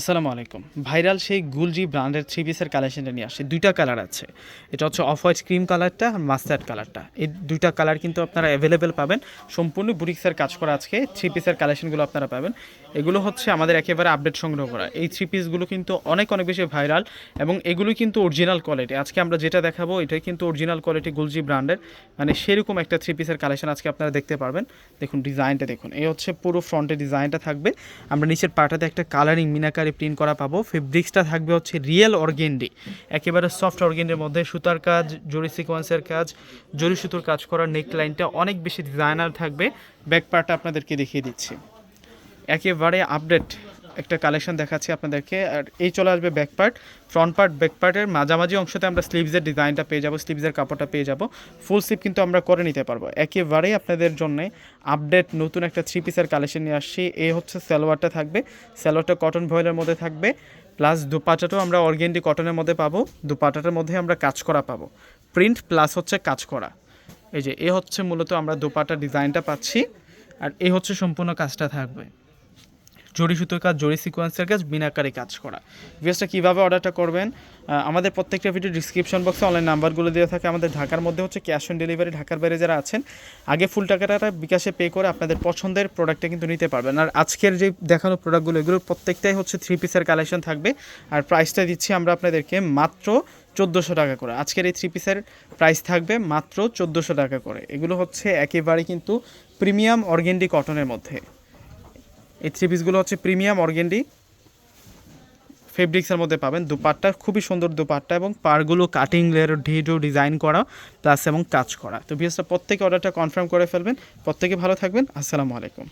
আসসালামু আলাইকুম। ভাইরাল সেই গুলজি ব্র্যান্ডের থ্রি পিসের কালেকশনটা নিয়ে আসে দুইটা কালার আছে। এটা হচ্ছে অফ হোয়াইট ক্রিম কালারটা আর মাস্টার্ড কালারটা এই দুইটা কালার কিন্তু আপনারা অ্যাভেলেবেল পাবেন। সম্পূর্ণ বুটিক্সের কাজ করা আজকে। থ্রি পিসের কালেকশনগুলো আপনারা পাবেন। এগুলো হচ্ছে আমাদের একেবারে আপডেট সংগ্রহ করা। এই থ্রি পিসগুলো কিন্তু অনেক অনেক বেশি ভাইরাল এবং এগুলো কিন্তু অরিজিনাল কোয়ালিটি আজকে আমরা যেটা দেখাবো, এটাই কিন্তু অরিজিনাল কোয়ালিটি গুলজি ব্র্যান্ডের। মানে সেরকম একটা থ্রি পিসের কালেকশন আজকে আপনারা দেখতে পারবেন। দেখুন ডিজাইনটা দেখুন। এই হচ্ছে পুরো ফ্রন্টে ডিজাইনটা থাকবে। আমরা নিচের পাটাতে একটা কালারিং মিনাকারি প্রিন্ট করা পাবো। ফেব্রিক্সটা থাকবে হচ্ছে রিয়েল অর্গেন্ডি একেবারে সফট অর্গেন্ডির মধ্যে সুতার কাজ জরি সিকোয়েন্সের কাজ জরি সুতোর কাজ করার নেক লাইনটা অনেক বেশি ডিজাইনার থাকবে। ব্যাক পার্টটা আপনাদেরকে দেখিয়ে দিচ্ছি। একেবারে আপডেট একটা কালেকশন দেখাচ্ছি আপনাদেরকে। আর এই চলে আসবে back part front part back পার্টের মাঝামাঝি অংশতে আমরা স্লিভসের ডিজাইনটা পেয়ে যাব স্লিভসের কাপড়টা পেয়ে যাব। ফুল স্লিভ কিন্তু আমরা করে নিতে পারব। একেবারেই আপনাদের জন্য আপডেট নতুন একটা থ্রি পিসের কালেকশন নিয়ে আসছি। এই হচ্ছে সালোয়ারটা থাকবে, সালোয়ারটা কটন ভয়েলের মধ্যে থাকবে প্লাস দুপাটাটাও আমরা অর্গেন্ডি কটনের মধ্যে পাবো, দুপাটাটার মধ্যে আমরা কাজ করা পাবো। প্রিন্ট প্লাস হচ্ছে কাজ করা এই যে, এ হচ্ছে মূলত আমরা দুপাটা ডিজাইনটা পাচ্ছি। আর এই হচ্ছে সম্পূর্ণ কাজটা থাকবে। জরি সুতোর কাজ জরি সিকোয়েন্সের কাজ, বিনাকারে কাজ করা। ভিএসটা কীভাবে অর্ডারটা করবেন? আমাদের প্রত্যেকটা ভিডিও ডিসক্রিপশন বক্সে অনলাইন নাম্বারগুলো দেওয়া থাকে। আমাদের ঢাকার মধ্যে হচ্ছে ক্যাশ অন ডেলিভারি ঢাকার বাইরে যারা আছেন, আগে ফুল টাকাটা বিকাশে পে করে আপনাদের পছন্দের প্রোডাক্টটা কিন্তু নিতে পারবেন। আর আজকের যে দেখানো প্রোডাক্টগুলো এগুলোর প্রত্যেকটাই হচ্ছে থ্রি পিসের কালেকশন থাকবে। আর প্রাইসটা দিচ্ছি আমরা আপনাদেরকে মাত্র চোদ্দোশো টাকা করে। আজকের এই থ্রি পিসের প্রাইস থাকবে মাত্র চোদ্দোশো টাকা করে। এগুলো হচ্ছে একেবারে কিন্তু প্রিমিয়াম অর্গেন্ডি কটনের মধ্যে। এই থ্রি পিসগুলো হচ্ছে প্রিমিয়াম অর্গেন্ডি ফেব্রিক্সের মধ্যে পাবেন দুপাট্টা, খুবই সুন্দর দুপাট্টা এবং পারগুলো কাটিং লেয়ার ঢিডো ডিজাইন করা প্লাস এবং কাজ করা। তো বিএসটা প্রত্যেকে অর্ডারটা কনফার্ম করে ফেলবেন। প্রত্যেকে ভালো থাকবেন। আসসালামু আলাইকুম।